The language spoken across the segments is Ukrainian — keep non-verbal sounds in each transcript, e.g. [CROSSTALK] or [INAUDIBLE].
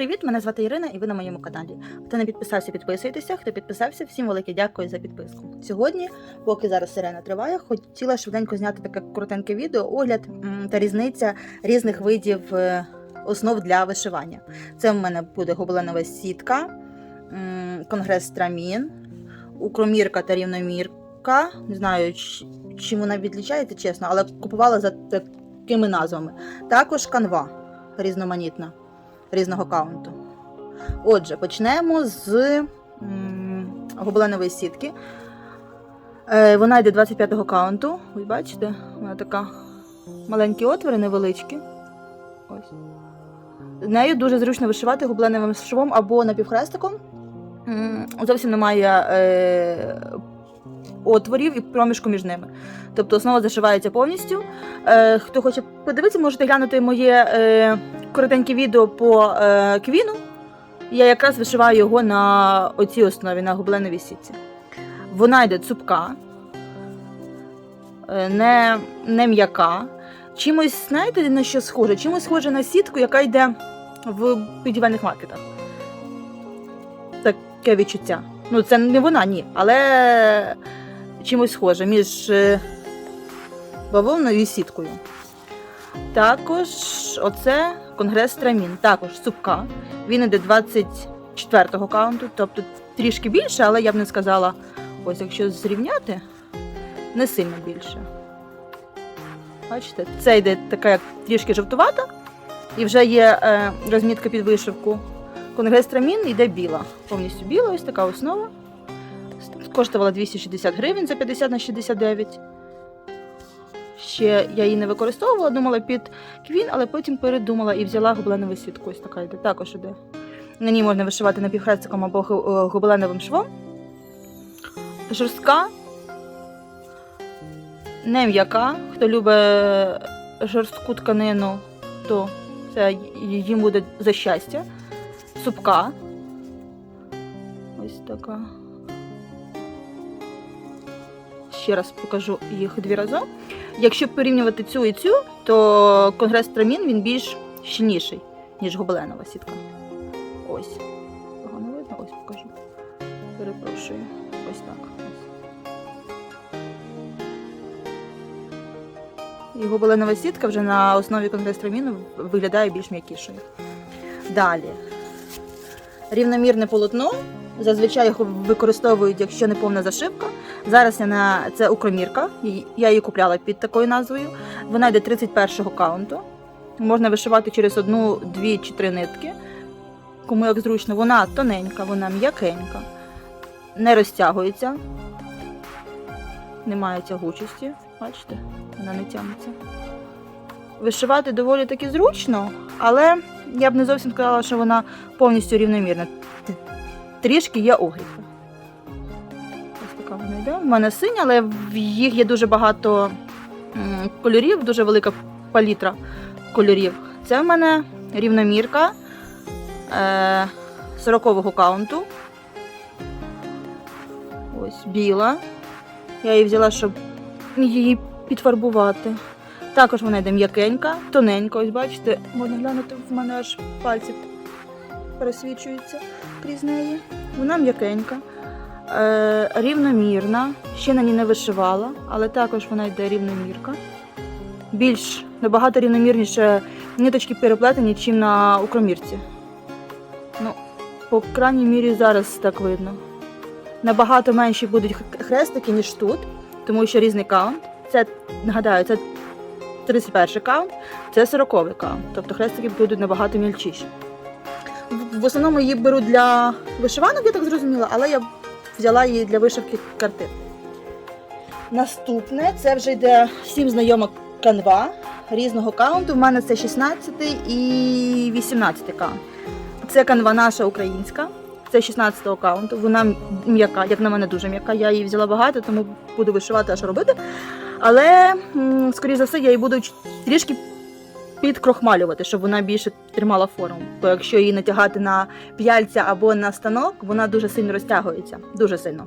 привіт! Мене звати Ірина, і ви на моєму каналі. Хто не підписався, підписуйтеся. Хто підписався, всім велике дякую за підписку. Сьогодні, поки зараз сирена триває, хотіла швиденько зняти таке коротеньке відео, огляд та різниця різних видів е, основ для вишивання. Це в мене буде гобеленова сітка, конгрес трамін, укромірка та рівномірка. Не знаю, чим вона відлічається, чесно, але купувала за такими назвами. Також канва різноманітна різного каунту. Отже, почнемо з гобеленової сітки. Е, вона йде 25-го каунту. Ви бачите? Вона така маленькі отвори, невеличкі. Ось. Нею дуже зручно вишивати гобеленовим швом або напівхрестиком. Зовсім немає е, отворів і проміжку між ними. Тобто основа зашивається повністю. Е, хто хоче подивитися, можете глянути моє е, коротеньке відео по е, квіну. Я якраз вишиваю його на оцій основі, на гобеленовій сітці. Вона йде цупка, е, не, не м'яка. Чимось, знаєте, на що схоже? Чимось схоже на сітку, яка йде в будівельних маркетах. Таке відчуття. Ну, це не вона, ні. Але чимось схоже між е, бавовною і сіткою. Також оце конгрес Трамін, також цупка. Він іде 24-го каунту, тобто трішки більше, але я б не сказала, ось якщо зрівняти, не сильно більше. Бачите, це йде така як трішки жовтувата, і вже є е, розмітка під вишивку. Конгрес Трамін йде біла, повністю біла, ось така основа. Коштувала 260 гривень за 50 на 69. Ще я її не використовувала, думала під квін, але потім передумала і взяла гобеленову сітку. Ось така йде. Також іде. На ній можна вишивати напівхрестиком або г- е, гобеленовим швом. Жорстка, не м'яка. Хто любить жорстку тканину, то це їм буде за щастя. Супка. Ось така. Ще раз покажу їх дві разом. Якщо порівнювати цю і цю, то конгрес Трамін він більш щільніший, ніж гобеленова сітка. Ось. Погано видно, ось покажу. Перепрошую. Ось так. І гобеленова сітка вже на основі конгрес Траміну виглядає більш м'якішою. Далі. Рівномірне полотно. Зазвичай його використовують, якщо не повна зашивка. Зараз я на це укромірка. Я її купляла під такою назвою. Вона йде 31-го каунту. Можна вишивати через одну, дві чи три нитки. Кому як зручно, вона тоненька, вона м'якенька, не розтягується, немає тягучості. Бачите, вона не тягнеться. Вишивати доволі таки зручно, але я б не зовсім сказала, що вона повністю рівномірна. Трішки є огріхи. Така. У мене синя, але в їх є дуже багато кольорів, дуже велика палітра кольорів. Це в мене рівномірка е, 40-го каунту. Ось біла. Я її взяла, щоб її підфарбувати. Також вона йде м'якенька, тоненька. Ось бачите, можна глянути, в мене аж пальці пересвічуються крізь неї. Вона м'якенька, е, рівномірна. Ще на ній не вишивала, але також вона йде рівномірка. Більш набагато рівномірніше ниточки переплетені, чим на укромірці. Ну, по крайній мірі зараз так видно. Набагато менші будуть хрестики, ніж тут, тому що різний каунт. Це, нагадаю, це 31 каунт, це 40 каунт. Тобто хрестики будуть набагато мільчіші. В основному її беру для вишиванок, я так зрозуміла, але я взяла її для вишивки картин. Наступне це вже йде всім знайома канва різного каунту. У мене це 16 і 18 каунт. Це канва наша українська. Це 16-го каунту. Вона м'яка, як на мене, дуже м'яка. Я її взяла багато, тому буду вишивати аж робити. Але, скоріш за все, я її буду трішки підкрохмалювати, щоб вона більше тримала форму. Бо якщо її натягати на п'яльця або на станок, вона дуже сильно розтягується. Дуже сильно.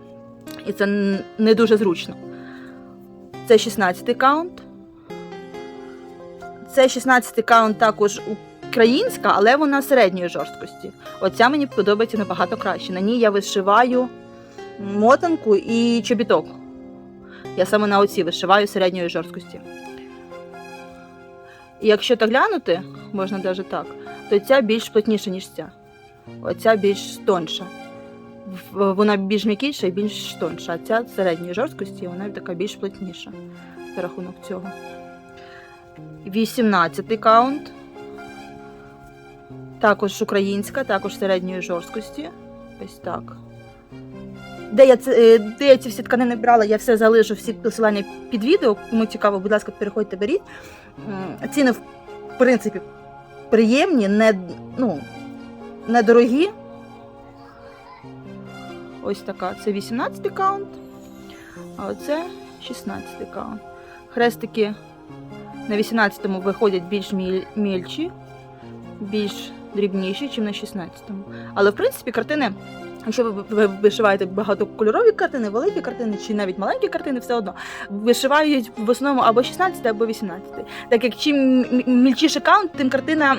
І це не дуже зручно. Це 16-й каунт. Це 16-й каунт також українська, але вона середньої жорсткості. Оця мені подобається набагато краще. На ній я вишиваю мотанку і чобіток. Я саме на оці вишиваю середньої жорсткості. І якщо так глянути, можна навіть так, то ця більш плотніша, ніж ця. Оця більш тонша. Вона більш м'якіша і більш тонша, а ця середньої жорсткості, вона така більш плотніша за рахунок цього. 18 каунт. Також українська, також середньої жорсткості. Ось так. Де я, це, е, де я ці всі тканини брала, я все залишу, всі посилання під відео. Кому цікаво, будь ласка, переходьте, беріть. Ціни, в принципі, приємні, не, ну, недорогі. Ось така. Це 18 каунт, а оце 16 каунт. Хрестики на 18-му виходять більш міль- мільчі, більш дрібніші, ніж на 16-му. Але в принципі картини, якщо ви ви вишиваєте багатокольорові картини, великі картини чи навіть маленькі картини, все одно вишивають в основному або 16 або 18. Так як чим мільчіше каунт, тим картина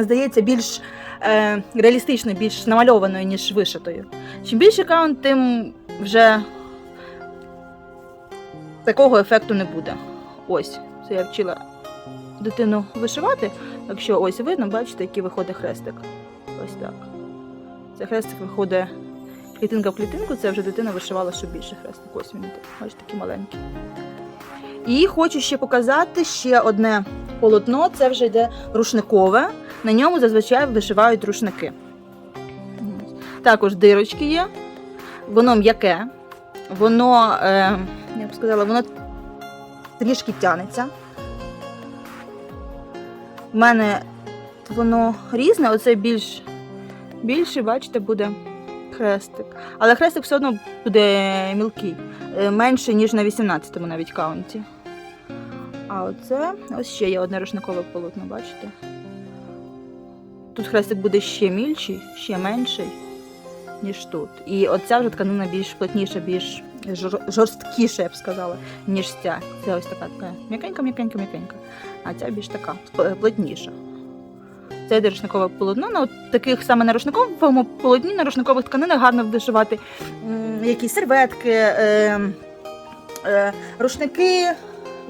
здається більш е, реалістичною, більш намальованою, ніж вишитою. Чим більше каунт, тим вже такого ефекту не буде. Ось, це я вчила дитину вишивати. Якщо ось видно, бачите, який виходить хрестик. Ось так. Це хрестик виходить клітинка в клітинку, це вже дитина вишивала, що більше хрестик. Ось він, бачите, такий маленький. І хочу ще показати ще одне полотно, це вже йде рушникове. На ньому зазвичай вишивають рушники. Також дирочки є. Воно м'яке, воно, е, я б сказала, воно трішки тянеться. У мене воно різне, оце більш більше, бачите, буде хрестик. Але хрестик все одно буде мілкий, е, менше, ніж на 18-му навіть каунті. А оце ось ще є одне рушникове полотно, бачите? Тут хрестик буде ще мільший, ще менший, ніж тут. І оця вже тканина більш плотніша, більш жор- жорсткіша, я б сказала, ніж ця. Це ось така така м'якенька, м'якенька, м'якенька. А ця більш така плотніша. Це рушникове полотно. На от таких саме на рушниковому полотні, на рушникових тканинах гарно вишивати якісь серветки, е, е, рушники,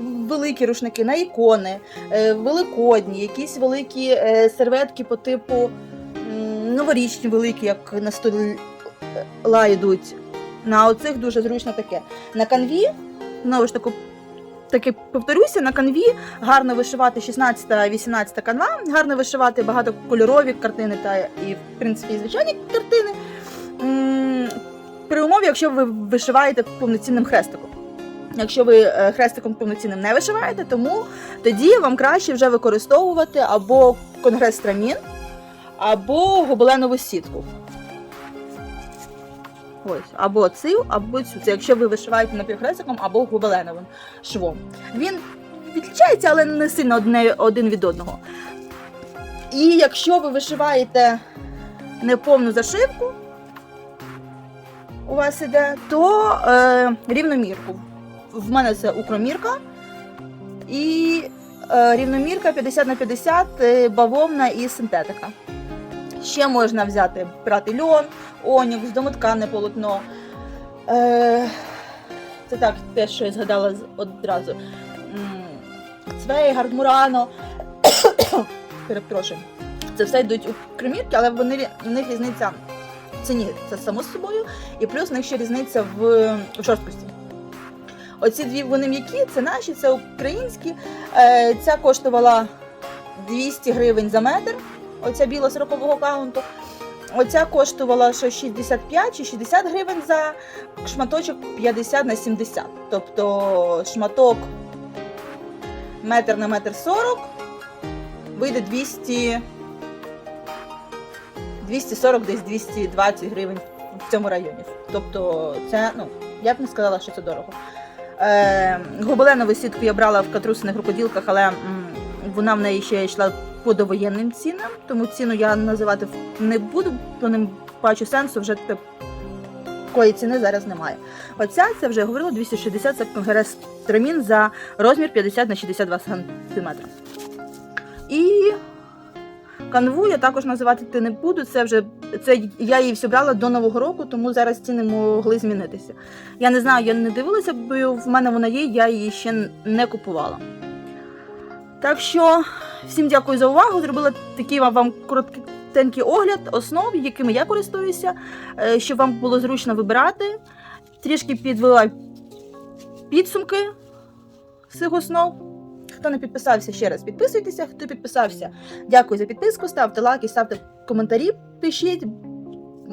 великі рушники на ікони, е, великодні, якісь великі е, серветки по типу новорічні, великі, як на стола йдуть. На оцих дуже зручно таке. На канві, знову ж таки, таки повторюся, на канві гарно вишивати 16-18 канва, гарно вишивати багатокольорові картини та і, в принципі, звичайні картини. При умові, якщо ви вишиваєте повноцінним хрестиком. Якщо ви е, хрестиком повноцінним не вишиваєте, тому тоді вам краще вже використовувати або конгрес трамін, або гобеленову сітку. Ось, або цю, або цю. Це якщо ви вишиваєте напівхрестиком або гобеленовим швом. Він відлічається, але не сильно одне, один від одного. І якщо ви вишиваєте неповну зашивку, у вас іде, то е, рівномірку. В мене це укромірка і е, рівномірка 50 на 50 е, бавовна і синтетика. Ще можна взяти брати льон, онікс, домоткане полотно. Е, це так, те, що я згадала одразу. М, Цвей, гардмурано. [COUGHS] Перепрошую. Це все йдуть у кремірки, але вони, в них різниця в ціні, це само собою, і плюс в них ще різниця в, в жорсткості. Оці дві вони м'які, це наші, це українські. Е, ця коштувала 200 гривень за метр, оця біла 40-го каунту. Оця коштувала що 65 чи 60 гривень за шматочок 50 на 70. Тобто шматок метр на метр 40 вийде 200, 240, десь 220 гривень в цьому районі. Тобто, це, ну, я б не сказала, що це дорого. Е, гобеленову сітку я брала в катрусиних рукоділках, але м, вона в неї ще йшла по довоєнним цінам, тому ціну я називати не буду, бо не бачу сенсу, вже такої ціни зараз немає. Оця, це вже говорила, 260 це конгрес тремін за розмір 50 на 62 см. І Канву я також називати ти не буду. Це вже це я її всю брала до нового року, тому зараз ціни могли змінитися. Я не знаю, я не дивилася, бо в мене вона є, я її ще не купувала. Так що всім дякую за увагу. Зробила такий вам- коротенький огляд основ, якими я користуюся, е, щоб вам було зручно вибирати. Трішки підвела підсумки цих основ. Хто не підписався, ще раз підписуйтеся. Хто підписався, дякую за підписку. Ставте лайки, ставте коментарі, пишіть.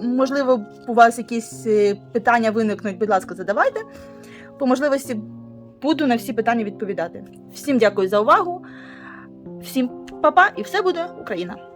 Можливо, у вас якісь е, питання виникнуть, будь ласка, задавайте. По можливості буду на всі питання відповідати. Всім дякую за увагу. Всім па-па, і все буде Україна!